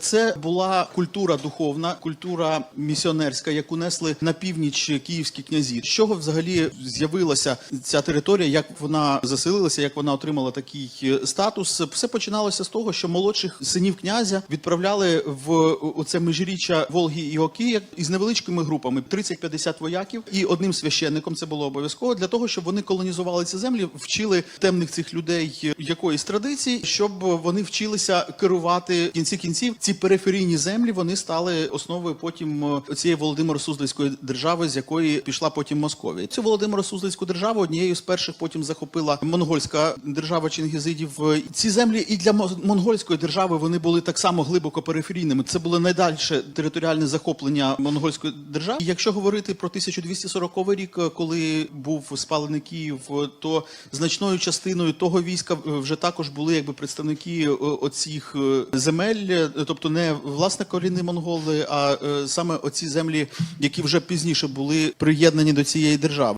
Це була культура духовна, культура місіонерська, яку несли на північ київські князі. З чого взагалі з'явилася ця територія, як вона заселилася, як вона отримала такий е, статус? Все починалося з того, що молодших синів князя відправляли в оце межиріччя Волги і Оки із невеличкими групами 30-50 вояків і одним священником. Це було обов'язково для того, щоб вони колонізували ці землі, вчили темних цих людей якоїсь традиції, щоб вони вчилися керувати в кінці кінців. Ці периферійні землі вони стали основою потім е, цієї Володимиро Суздальської держави, з якої пішла потім Московія. Цю Володимиро Суздальську державу однією з перших потім захопила монгольська держава Чингізидів. Е, Ці землі і для мо- монгольської держави вони були так само глибоко периферійними. Це було найдальше територіальне захоплення монгольської держави. Якщо говорити про 1240 рік, е, коли був спалений Київ, то значною частиною того війська вже також були якби представники оцих земель, е, тобто не власне корінні монголи, а е, саме оці землі, які вже пізніше були приєднані до цієї держави.